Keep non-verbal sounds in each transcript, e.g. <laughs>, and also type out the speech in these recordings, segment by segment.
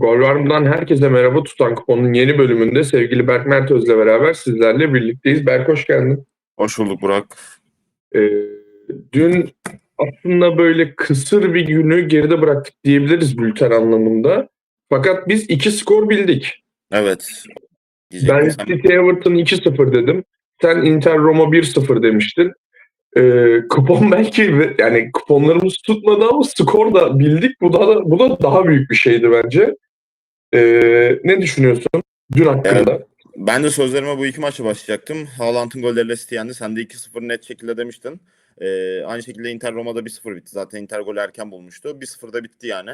Gol Varm'dan herkese merhaba tutan kuponun yeni bölümünde sevgili Berk Mertöz'le beraber sizlerle birlikteyiz. Berk hoş geldin. Hoş bulduk Burak. Ee, dün aslında böyle kısır bir günü geride bıraktık diyebiliriz bülten anlamında. Fakat biz iki skor bildik. Evet. Ben City Everton 2-0 dedim. Sen Inter Roma 1-0 demiştin. Ee, kupon <laughs> belki yani kuponlarımız tutmadı ama skor da bildik. Bu da bu da daha büyük bir şeydi bence. Ee, ne düşünüyorsun dün hakkında? Ben de sözlerime bu iki maçla başlayacaktım. Haaland'ın golleriyle City yendi. Sen de 2-0 net şekilde demiştin. Ee, aynı şekilde Inter Roma'da 1-0 bitti. Zaten Inter golü erken bulmuştu. 1-0'da bitti yani.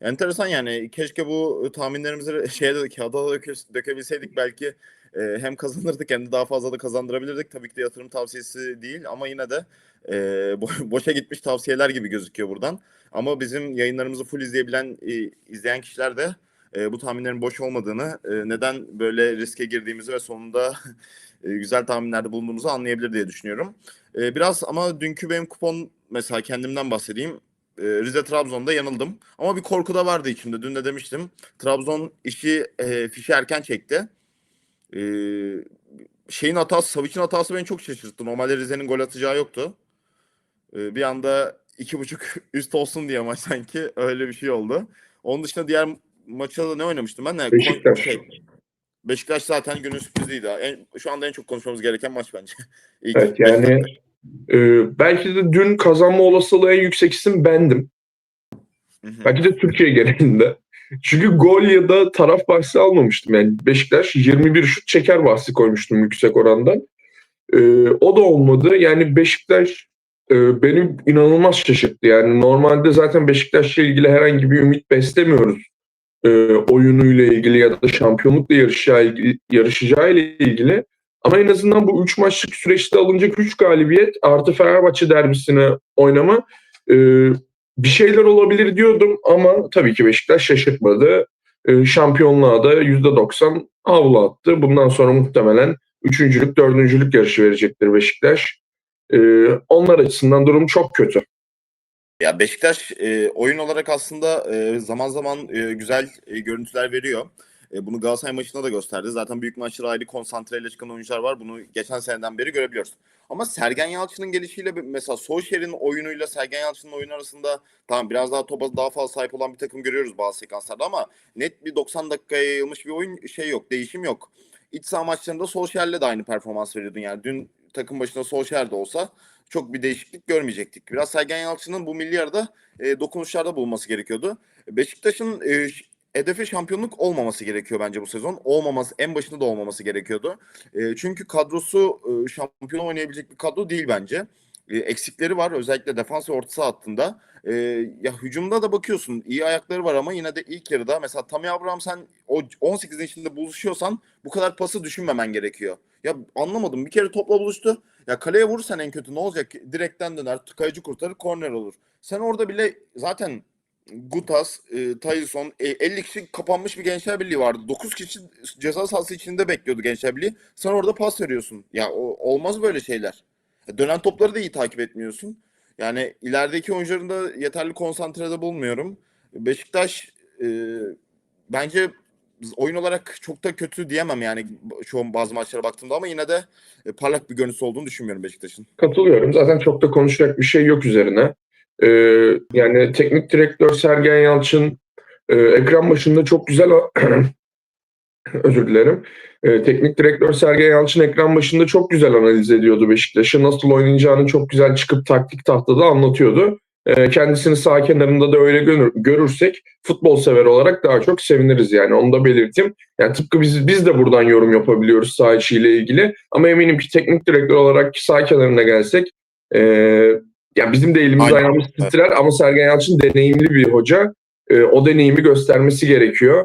Enteresan yani. Keşke bu tahminlerimizi <laughs> şeye de kağıda da döke- dökebilseydik belki e, hem kazanırdık hem de daha fazla da kazandırabilirdik. Tabii ki de yatırım tavsiyesi değil ama yine de e, bo- <laughs> boşa gitmiş tavsiyeler gibi gözüküyor buradan. Ama bizim yayınlarımızı full izleyebilen, e, izleyen kişiler de e, bu tahminlerin boş olmadığını, e, neden böyle riske girdiğimizi ve sonunda <laughs> e, güzel tahminlerde bulunduğumuzu anlayabilir diye düşünüyorum. E, biraz ama dünkü benim kupon mesela kendimden bahsedeyim. E, Rize Trabzon'da yanıldım. Ama bir korku da vardı içimde. Dün de demiştim. Trabzon işi e, fişi erken çekti. E, şeyin hatası, Savic'in hatası beni çok şaşırttı. Normalde Rize'nin gol atacağı yoktu. E, bir anda iki buçuk <laughs> üst olsun diye maç sanki öyle bir şey oldu. Onun dışında diğer da ne oynamıştım ben? Ne? Beşiktaş. Şey, Beşiktaş zaten günün sürpriziydi. En, şu anda en çok konuşmamız gereken maç bence. <laughs> İlk Evet yani Beşiktaş. e, belki de dün kazanma olasılığı en yüksek isim bendim. Hı hı. Belki de Türkiye genelinde. <laughs> Çünkü gol ya da taraf bahsi almamıştım. Yani Beşiktaş 21 şut çeker bahsi koymuştum yüksek orandan. E, o da olmadı. Yani Beşiktaş e, beni inanılmaz şaşırttı. Yani normalde zaten Beşiktaş'la ilgili herhangi bir ümit beslemiyoruz. E, oyunuyla ilgili ya da şampiyonlukla yarışacağı, ile ilgili. Ama en azından bu 3 maçlık süreçte alınacak 3 galibiyet artı Fenerbahçe derbisine oynama e, bir şeyler olabilir diyordum ama tabii ki Beşiktaş şaşırtmadı. E, şampiyonluğa da %90 havlu attı. Bundan sonra muhtemelen üçüncülük, dördüncülük yarışı verecektir Beşiktaş. E, onlar açısından durum çok kötü. Ya Beşiktaş e, oyun olarak aslında e, zaman zaman e, güzel e, görüntüler veriyor. E, bunu Galatasaray maçında da gösterdi. Zaten büyük maçlara ayrı konsantreyle çıkan oyuncular var. Bunu geçen seneden beri görebiliyoruz. Ama Sergen Yalçın'ın gelişiyle mesela Solskjaer'in oyunuyla Sergen Yalçın'ın oyunu arasında tamam biraz daha topa daha fazla sahip olan bir takım görüyoruz bazı sekanslarda ama net bir 90 dakikaya yayılmış bir oyun şey yok, değişim yok. İç saha maçlarında Solskjaer'le de aynı performans veriyordun yani. Dün takım başında Solskjaer de olsa çok bir değişiklik görmeyecektik. Biraz Sergen Yalçın'ın bu milli arada e, dokunuşlarda bulunması gerekiyordu. Beşiktaş'ın e, hedefi şampiyonluk olmaması gerekiyor bence bu sezon. Olmaması, en başında da olmaması gerekiyordu. E, çünkü kadrosu e, şampiyon oynayabilecek bir kadro değil bence. E, eksikleri var özellikle defans ve orta saha hattında. E, ya hücumda da bakıyorsun iyi ayakları var ama yine de ilk yarıda mesela Tammy Abraham sen o 18'in içinde buluşuyorsan bu kadar pası düşünmemen gerekiyor. Ya anlamadım bir kere topla buluştu. Ya kaleye vurursan en kötü ne olacak? Direkten döner, kayıcı kurtarır, korner olur. Sen orada bile zaten Gutas, e, Tyson, e, 50 kişi kapanmış bir Gençler Birliği vardı. 9 kişi ceza sahası içinde bekliyordu Gençler Birliği. Sen orada pas veriyorsun. Ya o, olmaz böyle şeyler. E, Dönen topları da iyi takip etmiyorsun. Yani ilerideki oyuncuların da yeterli konsantrede bulmuyorum. Beşiktaş e, bence oyun olarak çok da kötü diyemem yani şu bazı maçlara baktığımda ama yine de e, parlak bir görüntüsü olduğunu düşünmüyorum Beşiktaş'ın. Katılıyorum. Zaten çok da konuşacak bir şey yok üzerine. E, yani teknik direktör Sergen Yalçın e, ekran başında çok güzel <clears throat> özür dilerim. E, teknik direktör Sergen Yalçın ekran başında çok güzel analiz ediyordu Beşiktaş'ı. Nasıl oynayacağını çok güzel çıkıp taktik tahtada anlatıyordu. E, kendisini sağ kenarında da öyle görür- görürsek futbol sever olarak daha çok seviniriz yani onu da belirteyim. Yani tıpkı biz biz de buradan yorum yapabiliyoruz sağ içiyle ilgili. Ama eminim ki teknik direktör olarak sağ kenarına gelsek e, yani bizim de elimiz Aynen. ayağımız titrer ama Sergen Yalçın deneyimli bir hoca. E, o deneyimi göstermesi gerekiyor.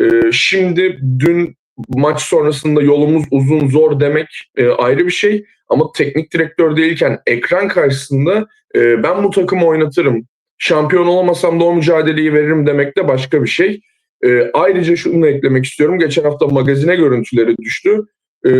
Ee, şimdi dün maç sonrasında yolumuz uzun zor demek e, ayrı bir şey ama teknik direktör değilken ekran karşısında e, ben bu takımı oynatırım. Şampiyon olamasam da o mücadeleyi veririm demek de başka bir şey. E, ayrıca şunu da eklemek istiyorum. Geçen hafta magazine görüntüleri düştü. E,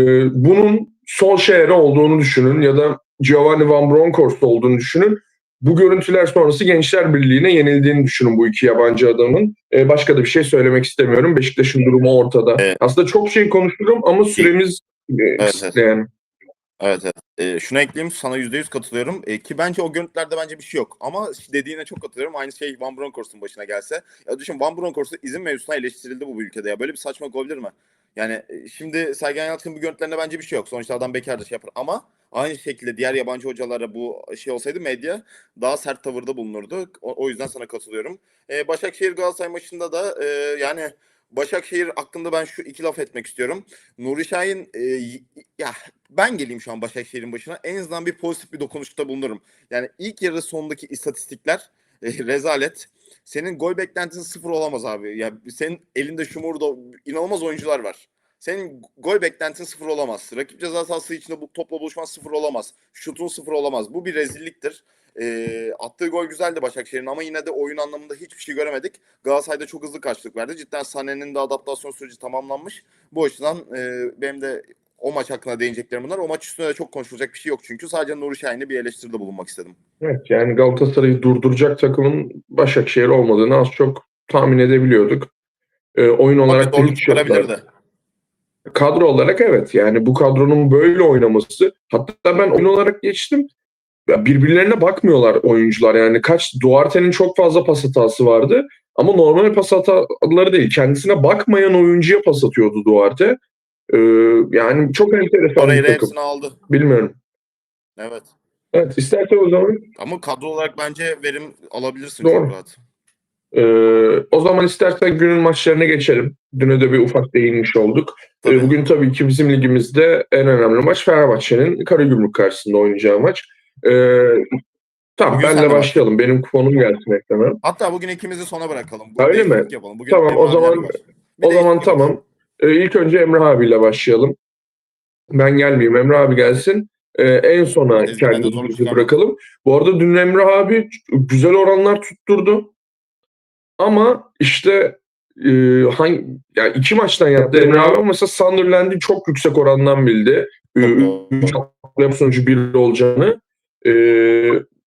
bunun Solskjaer'e olduğunu düşünün ya da Giovanni Van Bronckhorst olduğunu düşünün. Bu görüntüler sonrası Gençler Birliği'ne yenildiğini düşünün bu iki yabancı adamın. E, başka da bir şey söylemek istemiyorum. Beşiktaş'ın durumu ortada. Evet. Aslında çok şey konuşurum ama süremiz e, evet. kısıtlı yani. Evet evet. Ee, şunu ekleyeyim sana %100 katılıyorum. Ee, ki bence o görüntülerde bence bir şey yok. Ama dediğine çok katılıyorum. Aynı şey Van Bronckhorst'un başına gelse. Ya düşün Van Bronckhorst'un izin mevzusuna eleştirildi bu ülkede ya. Böyle bir saçmalık olabilir mi? Yani e, şimdi Sergen Yalçın'ın bu görüntülerinde bence bir şey yok. Sonuçta adam bekardır şey yapar. Ama aynı şekilde diğer yabancı hocalara bu şey olsaydı medya daha sert tavırda bulunurdu. O, o yüzden sana katılıyorum. Ee, Başakşehir Galatasaray maçında da e, yani Başakşehir hakkında ben şu iki laf etmek istiyorum. Nuri Şahin e, ya ben geleyim şu an Başakşehir'in başına. En azından bir pozitif bir dokunuşta bulunurum. Yani ilk yarı sonundaki istatistikler e, rezalet. Senin gol beklentin sıfır olamaz abi. Ya senin elinde Şumur'da inanılmaz oyuncular var. Senin gol beklentin sıfır olamaz. Rakip ceza sahası içinde bu topla buluşman sıfır olamaz. Şutun sıfır olamaz. Bu bir rezilliktir. E, attığı gol güzeldi Başakşehir'in ama yine de oyun anlamında hiçbir şey göremedik. Galatasaray'da çok hızlı karşılık verdi. Cidden Sané'nin de adaptasyon süreci tamamlanmış. Bu açıdan e, benim de o maç hakkında değineceklerim bunlar. O maç üstüne de çok konuşulacak bir şey yok çünkü. Sadece Nuri Şahin'e bir eleştiride bulunmak istedim. Evet yani Galatasaray'ı durduracak takımın Başakşehir olmadığını az çok tahmin edebiliyorduk. E, oyun Ama olarak da hiç. Kadro olarak evet yani bu kadronun böyle oynaması hatta ben oyun olarak geçtim ya birbirlerine bakmıyorlar oyuncular yani kaç Duarte'nin çok fazla pas hatası vardı ama normal pas hataları değil kendisine bakmayan oyuncuya pas atıyordu Duarte Ee, yani çok enteresan bir Torreira takım hepsini aldı. bilmiyorum Evet. evet istersen o zaman Ama kadro olarak bence verim alabilirsin Doğru. çok rahat. Ee, o zaman istersen günün maçlarına geçelim. Düne de bir ufak değinmiş olduk. Ee, Tabii. bugün tabii ki bizim ligimizde en önemli maç Fenerbahçe'nin Karagümrük karşısında oynayacağı maç. Ee, tamam Bugün benle başlayalım. Benim kuponum gelsin ekrana. Hatta bugün ikimizi sona bırakalım. Öyle mi? Yapalım. Bugün Tamam, o zaman-. Bir O zaman tamam. Ee, ilk önce Emre abiyle başlayalım. Ben gelmeyeyim. Emre abi gelsin. Ee, en sona kendimizi bırakalım. Bu arada dün Emre abi güzel oranlar tutturdu. Ama işte e, hangi yani iki maçtan yaptı Emre abi mesela Sunderland'i çok yüksek orandan bildi. Çok doğru. 3 atlayan sonucu 1 olacağını. E,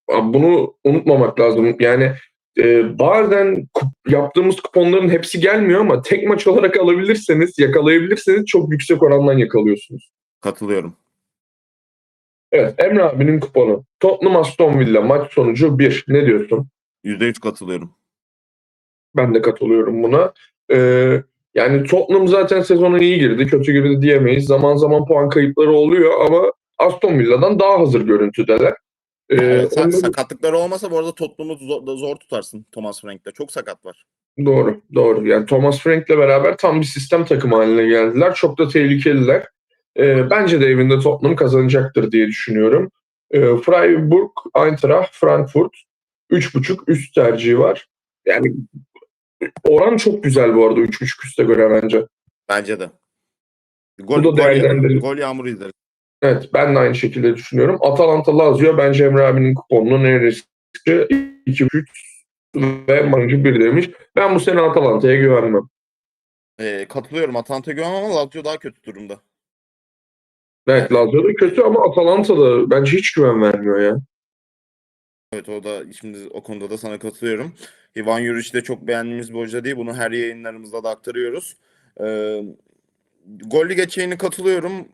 bunu unutmamak lazım. Yani e, bazen kup- yaptığımız kuponların hepsi gelmiyor ama tek maç olarak alabilirseniz, yakalayabilirseniz çok yüksek orandan yakalıyorsunuz. Katılıyorum. Evet, Emre abinin kuponu. Tottenham Aston Villa maç sonucu 1. Ne diyorsun? %3 katılıyorum. Ben de katılıyorum buna. Ee, yani Tottenham zaten sezona iyi girdi, kötü girdi diyemeyiz. Zaman zaman puan kayıpları oluyor ama Aston Villa'dan daha hazır görüntüdeler. Ee, sa- onları- sakatlıkları olmasa bu arada Tottenham'ı zor, zor tutarsın Thomas Frank'te. Çok sakat var. Doğru, doğru. Yani Thomas Frank'le beraber tam bir sistem takımı haline geldiler. Çok da tehlikeliler. Ee, bence de evinde Tottenham kazanacaktır diye düşünüyorum. Ee, Freiburg, Eintracht, Frankfurt 3.5 üst tercihi var. Yani oran çok güzel bu arada 3.5 üste göre bence. Bence de. Bu Gol, da gol, değerlendirin. gol yağmuru izleriz. Evet ben de aynı şekilde düşünüyorum. Atalanta Lazio bence Emre abinin kuponunun en riskli 2-3 ve mancı 1 demiş. Ben bu sene Atalanta'ya güvenmem. Ee, katılıyorum. Atalanta güven ama Lazio daha kötü durumda. Evet Lazio da kötü ama Atalanta da bence hiç güven vermiyor ya. Evet o da şimdi o konuda da sana katılıyorum. Ivan Yuric de çok beğendiğimiz bir hoca değil. Bunu her yayınlarımızda da aktarıyoruz. Ee, gollü geçeceğini katılıyorum.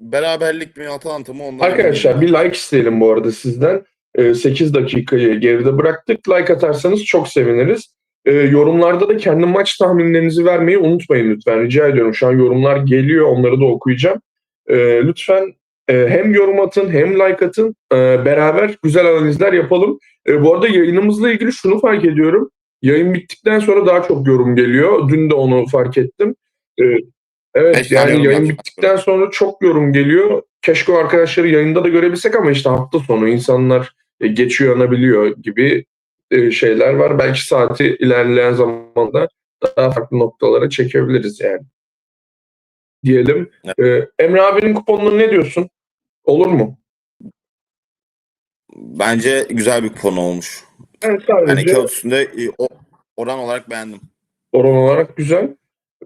Beraberlik mi Atalanta mı? Ondan Arkadaşlar bir like isteyelim bu arada sizden. Ee, 8 dakikayı geride bıraktık. Like atarsanız çok seviniriz. Ee, yorumlarda da kendi maç tahminlerinizi vermeyi unutmayın lütfen. Rica ediyorum. Şu an yorumlar geliyor. Onları da okuyacağım. Ee, lütfen e, hem yorum atın hem like atın. Ee, beraber güzel analizler yapalım. Ee, bu arada yayınımızla ilgili şunu fark ediyorum. Yayın bittikten sonra daha çok yorum geliyor. Dün de onu fark ettim. Ee, evet Beş yani yayın bittikten sonra çok yorum geliyor. Keşke o arkadaşları yayında da görebilsek ama işte hafta sonu insanlar e, geç uyanabiliyor gibi e, şeyler var. Belki saati ilerleyen zamanda daha farklı noktalara çekebiliriz yani. Diyelim. Ee, Emre abinin kuponunu ne diyorsun? Olur mu? Bence güzel bir konu olmuş. Yani sadece kağıt üstünde e, oran olarak beğendim. oran olarak güzel.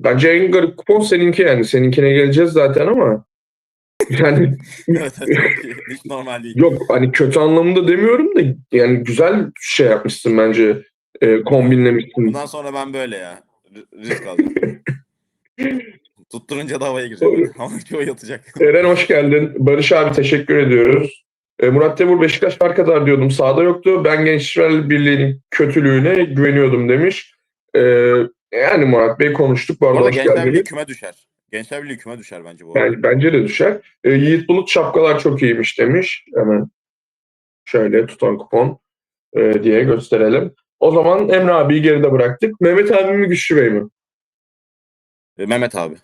Bence en garip kupon seninki yani. Seninkine geleceğiz zaten ama Yani <laughs> evet. Hiç normal değil. yok hani kötü anlamında demiyorum da yani güzel şey yapmışsın bence. E, kombinlemişsin. Bundan sonra ben böyle ya. Risk alacağım. <laughs> Tutturunca da havaya gireceğim. Ama <laughs> çoğu yatacak. Eren hoş geldin. Barış abi teşekkür ediyoruz. E, Murat Temur Beşiktaş fark kadar diyordum. Sahada yoktu. Ben Gençler Birliği'nin kötülüğüne güveniyordum demiş. E, yani Murat Bey konuştuk. Bu Bu arada arada Gençler geldiniz. küme düşer. Gençler Birliği küme düşer bence bu arada. Yani bence de düşer. E, Yiğit Bulut şapkalar çok iyiymiş demiş. Hemen şöyle tutan kupon e, diye gösterelim. O zaman Emre abiyi geride bıraktık. Mehmet abi mi Güçlü Bey mi? Ee, Mehmet abi.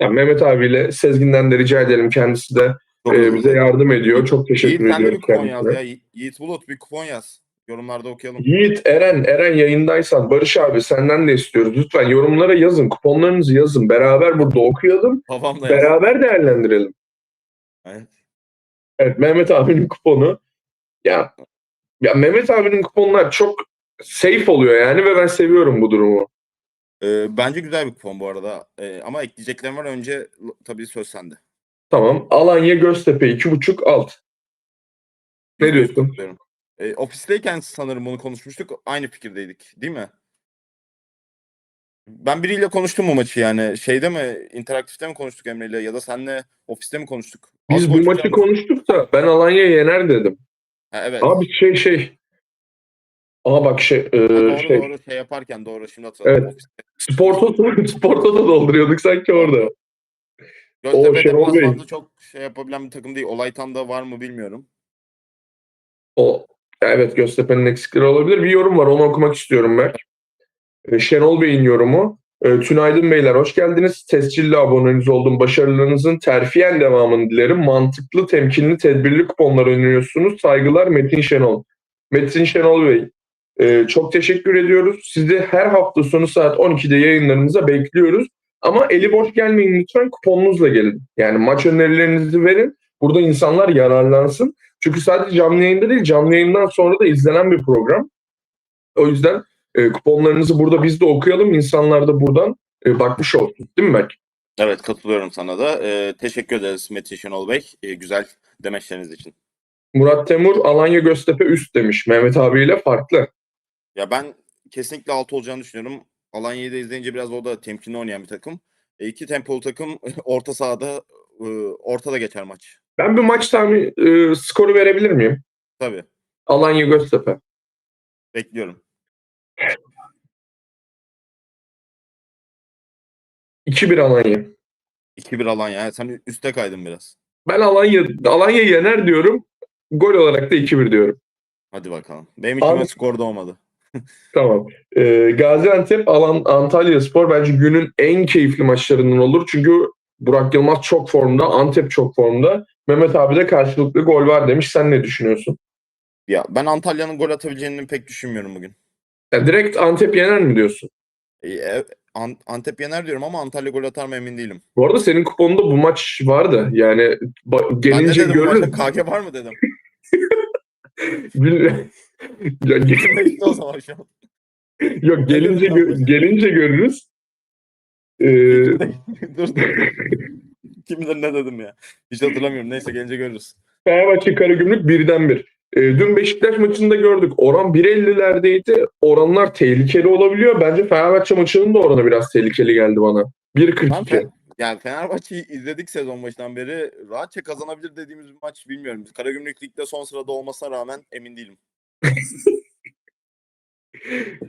Yani Mehmet abiyle Sezgin'den de rica edelim. Kendisi de Çok e, bize yardım ediyor. Çok Yiğit teşekkür sen de bir ediyoruz kupon yaz ya. Yi- Yiğit Bulut bir kupon yaz. Yorumlarda okuyalım. Yiğit, Eren, Eren yayındaysan Barış abi senden de istiyoruz. Lütfen yorumlara yazın. Kuponlarınızı yazın. Beraber burada okuyalım. Babam da yaz. Beraber değerlendirelim. Evet. Evet Mehmet abinin kuponu. Ya, ya Mehmet abinin kuponlar çok safe oluyor yani ve ben seviyorum bu durumu. Ee, bence güzel bir kupon bu arada. Ee, ama ekleyeceklerim var. Önce tabii söz sende. Tamam. Alanya Göztepe 2.5 alt. Ne diyorsun? Ee, ofisteyken sanırım bunu konuşmuştuk. Aynı fikirdeydik. Değil mi? Ben biriyle konuştum bu maçı yani. Şeyde mi, interaktifte mi konuştuk Emre'yle ya da senle ofiste mi konuştuk? Biz Az bu konuştuk maçı yalnız. konuştuk da ben Alanya'yı yener dedim. Ha, evet. Abi şey şey. Aa bak şey, e, doğru şey doğru şey yaparken doğru şimdi hatırladım. Evet. Ofiste. Sportoto, Sportoto dolduruyorduk sanki orada. Göztepe Bey. deplasmanda çok şey yapabilen bir takım değil. Olaytan'da var mı bilmiyorum. O evet Göztepe'nin eksikleri olabilir. Bir yorum var onu okumak istiyorum ben. Ee, Şenol Bey'in yorumu. Ee, Tünaydın Beyler hoş geldiniz. Tescilli aboneniz oldum. Başarılarınızın terfiyen devamını dilerim. Mantıklı, temkinli, tedbirli kuponlar öneriyorsunuz. Saygılar Metin Şenol. Metin Şenol Bey e, çok teşekkür ediyoruz. Sizi her hafta sonu saat 12'de yayınlarımıza bekliyoruz. Ama eli boş gelmeyin lütfen kuponunuzla gelin. Yani maç önerilerinizi verin. Burada insanlar yararlansın. Çünkü sadece canlı yayında değil, canlı yayından sonra da izlenen bir program. O yüzden e, kuponlarınızı burada biz de okuyalım. İnsanlar da buradan e, bakmış olsun. Değil mi Berk? Evet katılıyorum sana da. Ee, teşekkür ederiz Metin Şenol Bey. Ee, güzel demeçleriniz için. Murat Temur, Alanya Göztepe üst demiş. Mehmet abiyle farklı. Ya ben kesinlikle altı olacağını düşünüyorum. Alanya'yı da izleyince biraz o da temkinli oynayan bir takım. E, iki tempolu takım <laughs> orta sahada e, ortada geçer maç. Ben bir maç tahmin e, skoru verebilir miyim? Tabii. Alanya Göztepe. Bekliyorum. 2-1 Alanya. 2-1 Alanya. Yani sen üste kaydın biraz. Ben Alanya Alanya yener diyorum. Gol olarak da 2-1 diyorum. Hadi bakalım. Benim içime Abi- skor da olmadı. <laughs> Tamam. Ee, Gaziantep, Alan, Antalya Spor bence günün en keyifli maçlarından olur. Çünkü Burak Yılmaz çok formda, Antep çok formda. Mehmet abi de karşılıklı gol var demiş. Sen ne düşünüyorsun? Ya ben Antalya'nın gol atabileceğini pek düşünmüyorum bugün. Ya direkt Antep yener mi diyorsun? E, e, An- Antep yener diyorum ama Antalya gol atar mı emin değilim. Bu arada senin kuponunda bu maç vardı. Yani ba- Ben de gelince görürüz. KG var mı dedim. <laughs> Ya, ge- İçimde gitti o zaman şu an. yok gelince gö- gelince görürüz. Ee, <laughs> dur dur. Kim bilir ne dedim ya. Hiç hatırlamıyorum. Neyse gelince görürüz. Fenerbahçe Karagümrük birden bir. E, dün Beşiktaş maçında gördük. Oran 1.50'lerdeydi. Oranlar tehlikeli olabiliyor. Bence Fenerbahçe maçının da oranı biraz tehlikeli geldi bana. Ben 1.42. Fe- yani Fenerbahçe'yi izledik sezon başından beri. Rahatça kazanabilir dediğimiz bir maç bilmiyorum. Karagümrük Lig'de son sırada olmasına rağmen emin değilim. <laughs>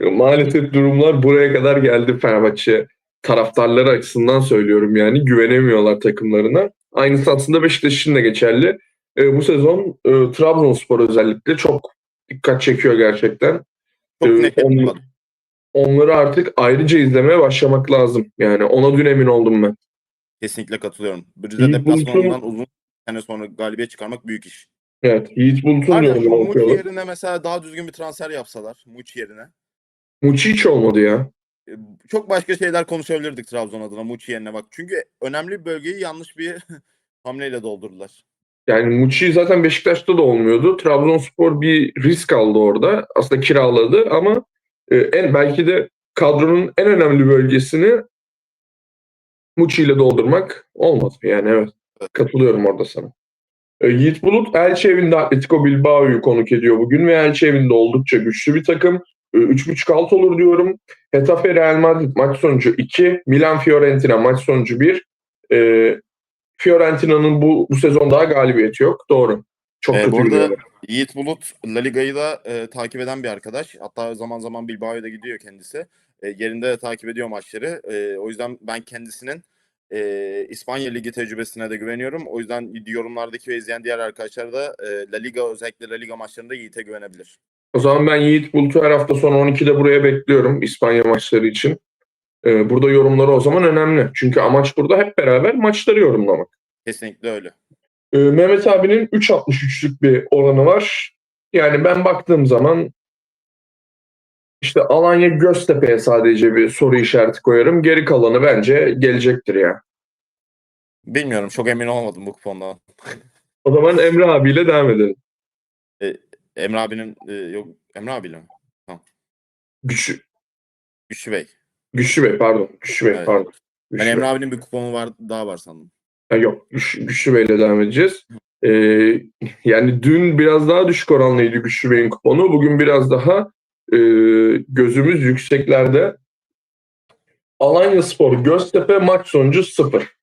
Maalesef durumlar buraya kadar geldi Fenerbahçe taraftarları açısından söylüyorum yani. Güvenemiyorlar takımlarına. Aynısı aslında Beşiktaş için de geçerli. E, bu sezon e, Trabzonspor özellikle çok dikkat çekiyor gerçekten. Çok onu- ettim. Onları artık ayrıca izlemeye başlamak lazım. Yani ona dün emin oldum ben. Kesinlikle katılıyorum. İyi deplasmanından uzun sene sonra galibiyet çıkarmak büyük iş. Evet. Yiğit Bulut'un Muçi okuyorum. yerine mesela daha düzgün bir transfer yapsalar. Muçi yerine. Muçi hiç olmadı ya. E, Çok başka şeyler konuşabilirdik Trabzon adına Muçi yerine bak. Çünkü önemli bir bölgeyi yanlış bir <laughs> hamleyle doldurdular. Yani Muçi zaten Beşiktaş'ta da olmuyordu. Trabzonspor bir risk aldı orada. Aslında kiraladı ama e, en belki de kadronun en önemli bölgesini Muçi ile doldurmak olmadı. Yani evet. Katılıyorum orada sana. E, Yiğit Bulut Elche evinde Atletico Bilbao'yu konuk ediyor bugün ve Elche evinde oldukça güçlü bir takım. E, 3.5 alt olur diyorum. Getafe Real Madrid maç sonucu 2, Milan Fiorentina maç sonucu 1. E, Fiorentina'nın bu, bu sezon daha galibiyeti yok. Doğru. Çok E, kötü bu arada gidiyorlar. Yiğit Bulut La Liga'yı da e, takip eden bir arkadaş. Hatta zaman zaman Bilbao'ya da gidiyor kendisi. E, yerinde de takip ediyor maçları. E, o yüzden ben kendisinin e, İspanya Ligi tecrübesine de güveniyorum. O yüzden yorumlardaki ve izleyen diğer arkadaşlar da e, La Liga özellikle La Liga maçlarında Yiğit'e güvenebilir. O zaman ben Yiğit Bulut'u her hafta sonu 12'de buraya bekliyorum İspanya maçları için. Ee, burada yorumları o zaman önemli. Çünkü amaç burada hep beraber maçları yorumlamak. Kesinlikle öyle. Ee, Mehmet abinin 3.63'lük bir oranı var. Yani ben baktığım zaman işte Alanya Göztepe'ye sadece bir soru işareti koyarım. Geri kalanı bence gelecektir ya. Bilmiyorum çok emin olmadım bu kupondan. <laughs> O zaman Emre abiyle devam edelim. Emre abinin e, yok Emre abiyle mi? Güçlü, Güçlü Bey. Güçlü Bey pardon. Güçlü Bey Evet. pardon. Ben Güçlü Emre Bey. abinin bir kuponu var daha var sandım. Ha, yok Güç, Güçlü Bey'le devam edeceğiz. Ee, yani dün biraz daha düşük oranlıydı Güçlü Bey'in kuponu. Bugün biraz daha e, gözümüz yükseklerde. Alanya Spor Göztepe maç sonucu 0.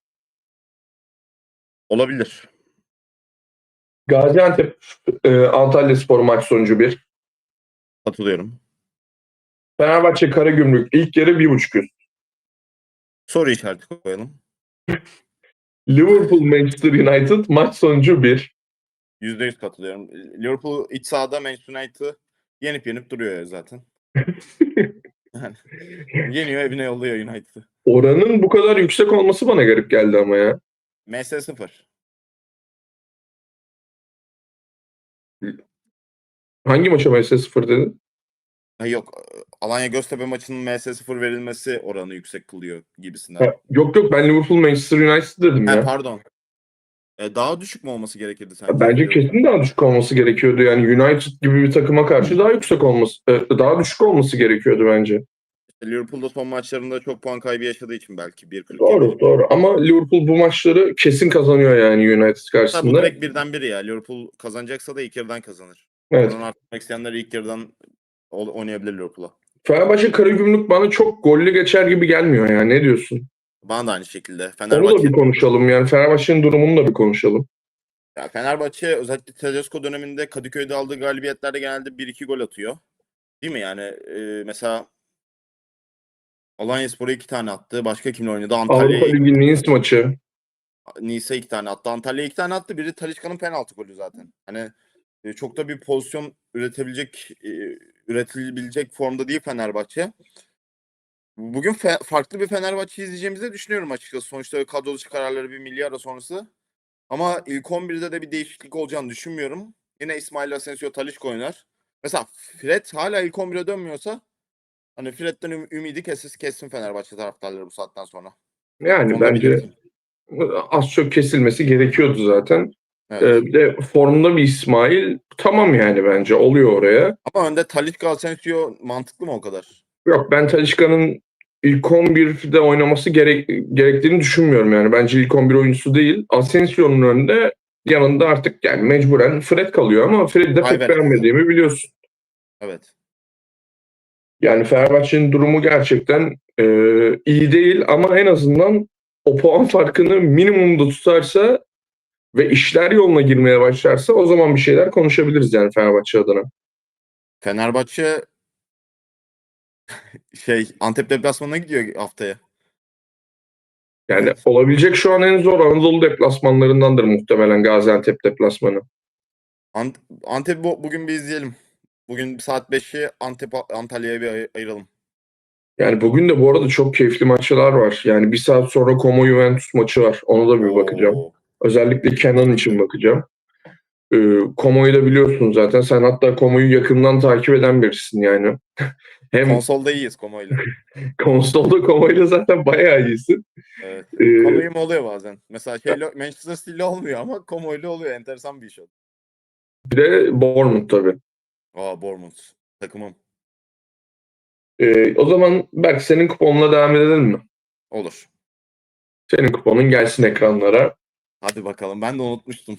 Olabilir. Gaziantep e, Antalya Spor maç sonucu 1. Katılıyorum. Fenerbahçe Karagümrük ilk yarı 1.5 üst. Soru işareti koyalım. Liverpool Manchester United maç sonucu 1. %100 katılıyorum. Liverpool iç sahada Manchester United'ı yenip yenip duruyor ya zaten. Yani, <laughs> yeniyor evine yolluyor United'ı. Oranın bu kadar yüksek olması bana garip geldi ama ya. MS 0. Hangi maça MS 0 dedin? Ha, yok Alanya Göztepe maçının MS 0 verilmesi oranı yüksek kılıyor gibisinden. Ha, yok yok ben Liverpool Manchester United dedim Ha, ya. pardon. E, daha düşük mü olması gerekirdi sanki? Bence kesin daha düşük olması gerekiyordu. Yani United gibi bir takıma karşı daha yüksek olması, e, daha düşük olması gerekiyordu bence. Liverpool'da son maçlarında çok puan kaybı yaşadığı için belki 1.47. Doğru, doğru. Ama Liverpool bu maçları kesin kazanıyor yani United Hatta bu karşısında. direkt birden biri ya. Liverpool kazanacaksa da ilk yarıdan kazanır. Evet. Oranı arttırmak isteyenler ilk yarıdan oynayabilir Liverpool'a. Fenerbahçe Karagümrük bana çok gollü geçer gibi gelmiyor yani. Ne diyorsun? Bana da aynı şekilde. Onu da Fenerbahçe, bir konuşalım. Yani Fenerbahçe'nin durumunu da bir konuşalım. ya Fenerbahçe özellikle Tedesco döneminde Kadıköy'de aldığı galibiyetlerde genelde 1-2 gol atıyor. Değil mi yani? e, mesela Alanya Spor'a 2 tane attı. Başka kimle oynadı? Avrupa Antalya'ya Ligi Nice maçı. Nice'e 2 tane attı. Antalya'ya 2 tane attı. Biri Talisca'nın penaltı golü zaten. Hani e, çok da bir pozisyon üretebilecek e, üretilebilecek formda değil Fenerbahçe. Bugün fe- farklı bir Fenerbahçe izleyeceğimizi de düşünüyorum açıkçası. Sonuçta kadro dışı kararları bir milli ara sonrası. Ama ilk 11'de de bir değişiklik olacağını düşünmüyorum. Yine İsmail Asensio Talisca oynar. Mesela Fred hala ilk 11'e dönmüyorsa hani Fred'den üm- ümidi kesin, kessin Fenerbahçe taraftarları bu saatten sonra. Yani Onu bence az çok kesilmesi gerekiyordu zaten. Evet. Ee, bir de formda bir İsmail tamam yani bence oluyor oraya. Ama önde Talisca Asensio mantıklı mı o kadar? Yok ben Talişka'nın ilk 11'de oynaması gerek, gerektiğini düşünmüyorum yani. Bence ilk 11 oyuncusu değil. Asensio'nun önünde yanında artık yani mecburen Fred kalıyor ama Fred'i de pek Aynen. beğenmediğimi biliyorsun. Evet. Yani Fenerbahçe'nin durumu gerçekten e, iyi değil ama en azından o puan farkını minimumda tutarsa ve işler yoluna girmeye başlarsa o zaman bir şeyler konuşabiliriz yani Fenerbahçe adına. Fenerbahçe şey Antep deplasmanına gidiyor haftaya. Yani Evet. olabilecek şu an en zor Anadolu deplasmanlarındandır muhtemelen Gaziantep deplasmanı. Ant- Antep bu- bugün bir izleyelim. Bugün saat 5'i Antep Antalya'ya bir ay- ayıralım. Yani bugün de bu arada çok keyifli maçlar var. Yani bir saat sonra Como Juventus maçı var. Ona da bir bakacağım. Oo. Özellikle Kenan için bakacağım. Ee, Como'yu da biliyorsun zaten. Sen hatta Como'yu yakından takip eden birisin yani. <laughs> Hem Konsolda iyiyiz Komo'yla. <laughs> konsolda Como'yla zaten bayağı iyisin. Evet. Ee, Komo'yu oluyor bazen? Mesela şeyle, Manchester City'yle olmuyor ama Komo'yla oluyor. Enteresan bir iş o. bir de Bournemouth tabii. Aa Bournemouth. Takımım. Ee, o zaman belki senin kuponla devam edelim mi? Olur. Senin kuponun gelsin ekranlara. Hadi bakalım. Ben de unutmuştum.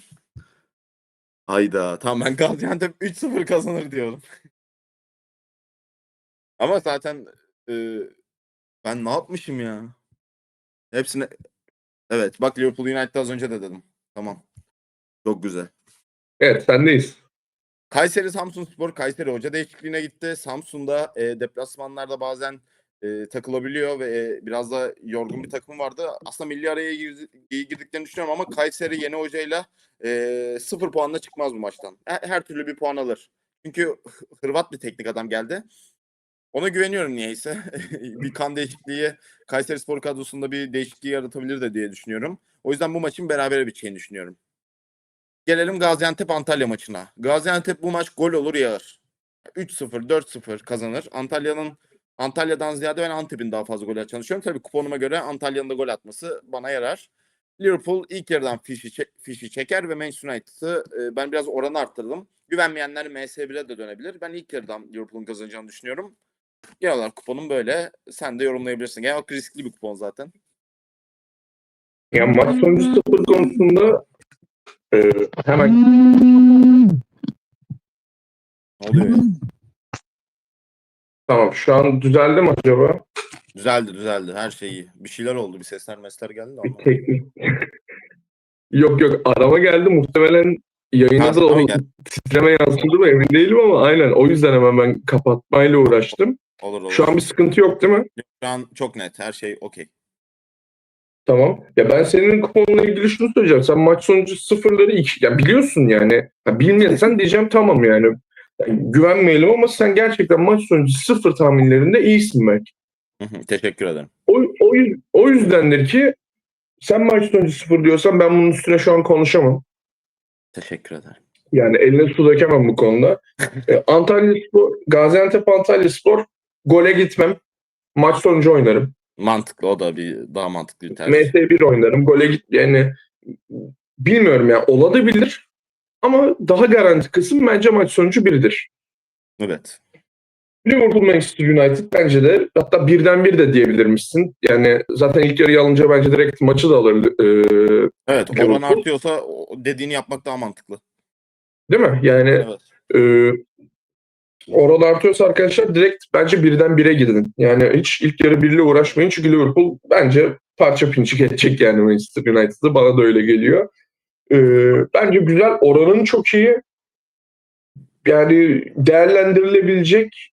Hayda. Tamam ben Gaziantep 3-0 kazanır diyorum. Ama zaten e, ben ne yapmışım ya? Hepsine Evet bak Liverpool United'ı az önce de dedim. Tamam. Çok güzel. Evet sendeyiz. Kayseri Samsun Spor Kayseri hoca değişikliğine gitti. Samsun'da e, deplasmanlarda bazen e, takılabiliyor ve e, biraz da yorgun bir takım vardı. Aslında milli araya girdi, girdiklerini düşünüyorum ama Kayseri yeni hocayla e, sıfır puanla çıkmaz bu maçtan. Her, her türlü bir puan alır. Çünkü Hı- Hırvat bir teknik adam geldi. Ona güveniyorum niyeyse. <laughs> bir kan değişikliği Kayseri Spor kadrosunda bir değişikliği yaratabilir de diye düşünüyorum. O yüzden bu maçın berabere biteceğini düşünüyorum. Gelelim Gaziantep Antalya maçına. Gaziantep bu maç gol olur yağar. 3-0, 4-0 kazanır. Antalya'nın Antalya'dan ziyade ben Antep'in daha fazla gol atacağını düşünüyorum. Tabii kuponuma göre Antalya'nın da gol atması bana yarar. Liverpool ilk yarıdan fişi, çe- fişi çeker ve Manchester United'ı e, ben biraz oranı arttırdım. Güvenmeyenler MS1'e de dönebilir. Ben ilk yarıdan Liverpool'un kazanacağını düşünüyorum. Genel olarak kuponum böyle. Sen de yorumlayabilirsin. Genel olarak riskli bir kupon zaten. Ya maç sonucu sıfır konusunda e, hemen Ne oluyor ya? Tamam şu an düzeldi mi acaba? Düzeldi düzeldi. Her şey iyi. Bir şeyler oldu. Bir sesler mesler geldi de Bir ama. teknik. <laughs> yok yok arama geldi muhtemelen yayına da o titreme yansıdı mı emin değilim ama aynen o yüzden hemen ben kapatmayla uğraştım. Olur olur. Şu an bir sıkıntı yok değil mi? Şu an çok net. Her şey okey. Tamam. Ya ben senin kuponla ilgili şunu söyleyeceğim. Sen maç sonucu sıfırları iki. Ya biliyorsun yani. Ya bilmiyorsan diyeceğim tamam yani. Yani güvenmeyelim ama sen gerçekten maç sonucu sıfır tahminlerinde iyisin belki. Teşekkür ederim. O, o, o yüzdendir ki sen maç sonucu sıfır diyorsan ben bunun üstüne şu an konuşamam. Teşekkür ederim. Yani eline su dökemem bu konuda. Ee, <laughs> Antalya Spor, Gaziantep Antalya Spor gole gitmem. Maç sonucu oynarım. Mantıklı. O da bir daha mantıklı bir tercih. MS1 oynarım. Gole git yani bilmiyorum ya olabilir ama daha garanti kısım bence maç sonucu biridir. Evet. Liverpool Manchester United bence de hatta birden bir de diyebilirmişsin. Yani zaten ilk yarıyı alınca bence direkt maçı da alır. Ee, Evet. Oran Liverpool. artıyorsa o dediğini yapmak daha mantıklı. değil mi? Yani Evet. e, oran artıyorsa arkadaşlar direkt bence birden bire gidin. Yani hiç ilk yarı birle uğraşmayın. Çünkü Liverpool bence parça pinçik edecek yani Manchester United'ı. Bana da öyle geliyor. E, bence güzel. Oranın çok iyi. Yani değerlendirilebilecek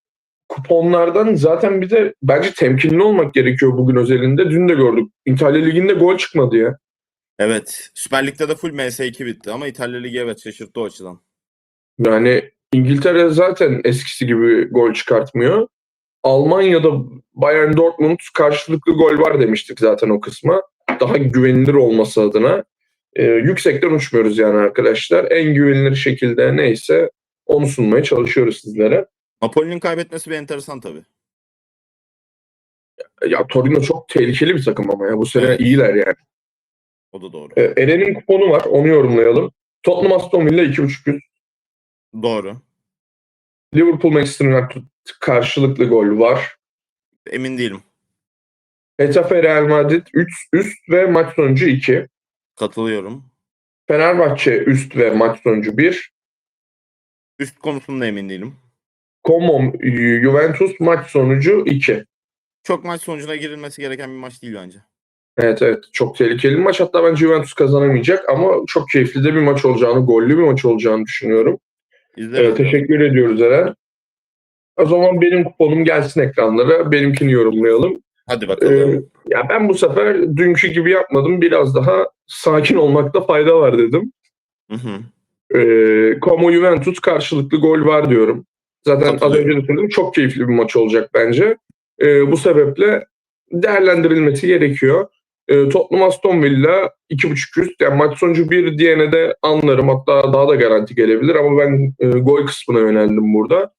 kuponlardan zaten bir de bence temkinli olmak gerekiyor bugün özelinde. Dün de gördük. İtalya Ligi'nde gol çıkmadı ya. Evet. Süper Lig'de de full MS2 bitti ama İtalya Ligi evet şaşırttı o açıdan. Yani İngiltere zaten eskisi gibi gol çıkartmıyor. Almanya'da Bayern Dortmund karşılıklı gol var demiştik zaten o kısma. Daha güvenilir olması adına. Ee, yüksekten uçmuyoruz yani arkadaşlar. En güvenilir şekilde neyse onu sunmaya çalışıyoruz sizlere. Napoli'nin kaybetmesi bir enteresan tabii. Ya Torino çok tehlikeli bir takım ama ya. Bu sene Evet. iyiler yani. O da doğru. Ee, Eren'in kuponu var. Onu yorumlayalım. Tottenham Aston Villa 2.5 üst. Doğru. Liverpool Manchester United karşılıklı gol var. Emin değilim. Getafe Real Madrid 3 üst ve maç sonucu 2. Katılıyorum. Fenerbahçe üst ve maç sonucu 1. Üst konusunda emin değilim. Como Juventus maç sonucu 2. Çok maç sonucuna girilmesi gereken bir maç değil bence. Evet evet çok tehlikeli bir maç. Hatta bence Juventus kazanamayacak ama çok keyifli de bir maç olacağını, gollü bir maç olacağını düşünüyorum. Evet, teşekkür ediyoruz Eren. O zaman benim kuponum gelsin ekranlara. Benimkini yorumlayalım. Hadi Ee, bakalım. ya ben bu sefer dünkü gibi yapmadım. Biraz daha sakin olmakta fayda var dedim. Hı hı. Ee, Como Juventus karşılıklı gol var diyorum. Zaten az önce de söyledim çok keyifli bir maç olacak bence. Ee, bu sebeple değerlendirilmesi gerekiyor. Ee, Tottenham Aston Villa 2.5 üst. Yani maç sonucu 1 diyene de anlarım. Hatta daha da garanti gelebilir ama ben e, gol kısmına yöneldim burada.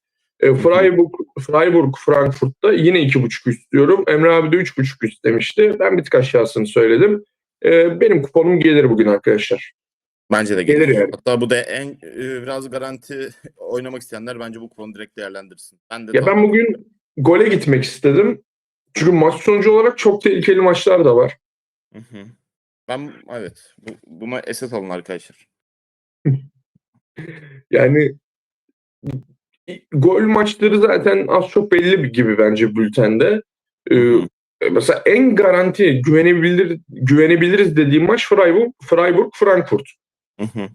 E, Freiburg, Freiburg Frankfurt'ta yine 2.5 üst diyorum. Emre abi de 3.5 üst demişti. Ben bir tık aşağısını söyledim. E, benim kuponum gelir bugün arkadaşlar. Bence de gelir. Gelir yani. Hatta bu da en e, biraz garanti <laughs> oynamak isteyenler bence bu kuponu direkt değerlendirsin. Ben de Ya ben bugün gole gitmek istedim. Çünkü maç sonucu olarak çok tehlikeli maçlar da var. Hı hı. Ben evet bu, buna esas alın arkadaşlar. <laughs> Yani gol maçları zaten az çok belli gibi bence bültende. Ee, mesela en garanti güvenebilir güvenebiliriz dediğim maç Freiburg Freiburg Frankfurt. Hı hı.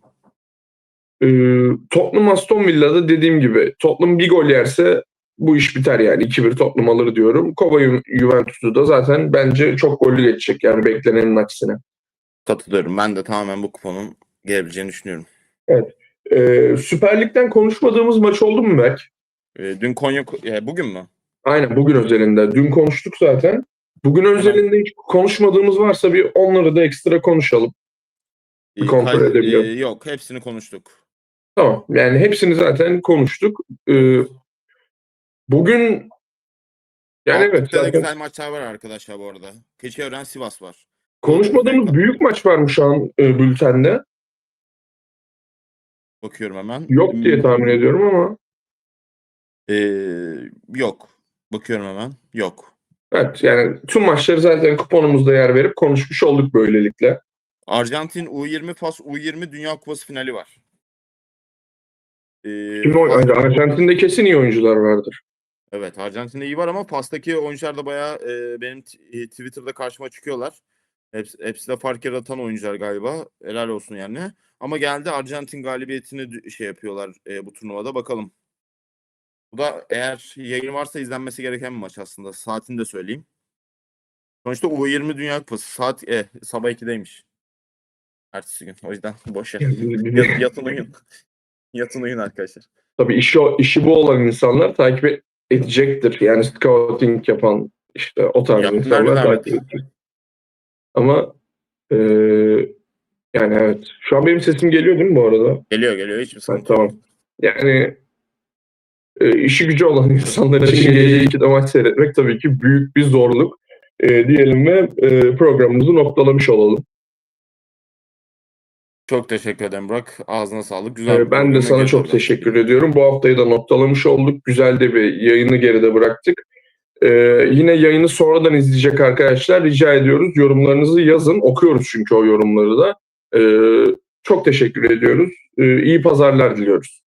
Ee, Tottenham Aston Villa'da dediğim gibi Tottenham bir gol yerse bu iş biter yani 2-1 Tottenham alır diyorum. Kova Ju- Juventus'u da zaten bence çok gollü geçecek yani beklenenin aksine. Katılıyorum. Ben de tamamen bu kuponun gelebileceğini düşünüyorum. Ee, Süper Lig'den konuşmadığımız maç oldu mu Berk? Ee, dün Konya e, bugün mü? Aynen bugün özelinde. Dün konuştuk zaten. Bugün özelinde hiç konuşmadığımız varsa bir onları da ekstra konuşalım. Bir kontrol kay- edebiliyorum. e, yok hepsini konuştuk. Tamam. Yani hepsini zaten konuştuk. Ee, bugün yani evet de zaten güzel maçlar var arkadaşlar bu arada. Keçiören Sivas var. konuşmadığımız büyük maç var mı şu an e, bültende? Bakıyorum hemen. Yok diye Hmm, tahmin ediyorum ama ee, yok. Bakıyorum hemen. Yok. evet yani tüm maçları zaten kuponumuzda yer verip konuşmuş olduk böylelikle. Arjantin U20 Fas U20 Dünya Kupası finali var. Ee, Şimdi o- Fas- Arjantin'de kesin iyi oyuncular vardır. Evet Arjantin'de iyi var ama Fas'taki oyuncular da bayağı e, benim t- e, Twitter'da karşıma çıkıyorlar. Hepsi, hepsi de fark yaratan oyuncular galiba. Helal olsun yani. Ama geldi Arjantin galibiyetini şey yapıyorlar e, bu turnuvada bakalım. Bu da eğer yayın varsa izlenmesi gereken bir maç aslında. Saatini de söyleyeyim. Sonuçta U20 Dünya Kupası saat e, sabah 2'deymiş. Ertesi gün. O yüzden <laughs> boş ver. Yat- Yatın uyuyun. <laughs> Yatın uyuyun arkadaşlar. Tabii işi, işi bu olan insanlar takip et- edecektir. Yani scouting yapan işte o tarz insanlar takip edecek. Ama eee, yani evet. Şu an benim sesim geliyor değil mi bu arada? Geliyor geliyor hiçbir Ha, sıkıntı tamam. Yani e, işi gücü olan <laughs> insanlar için gece 2'de maç seyretmek tabii ki büyük bir zorluk. E, diyelim ve e, programımızı noktalamış olalım. Çok teşekkür ederim Burak. Ağzına sağlık. Güzel Ee, ben de sana çok döndük. teşekkür ediyorum. Bu haftayı da noktalamış olduk. Güzel de bir yayını geride bıraktık. Ee, yine yayını sonradan izleyecek arkadaşlar rica ediyoruz. Yorumlarınızı yazın. Okuyoruz çünkü o yorumları da. Ee, çok teşekkür ediyoruz. Ee, iyi pazarlar diliyoruz.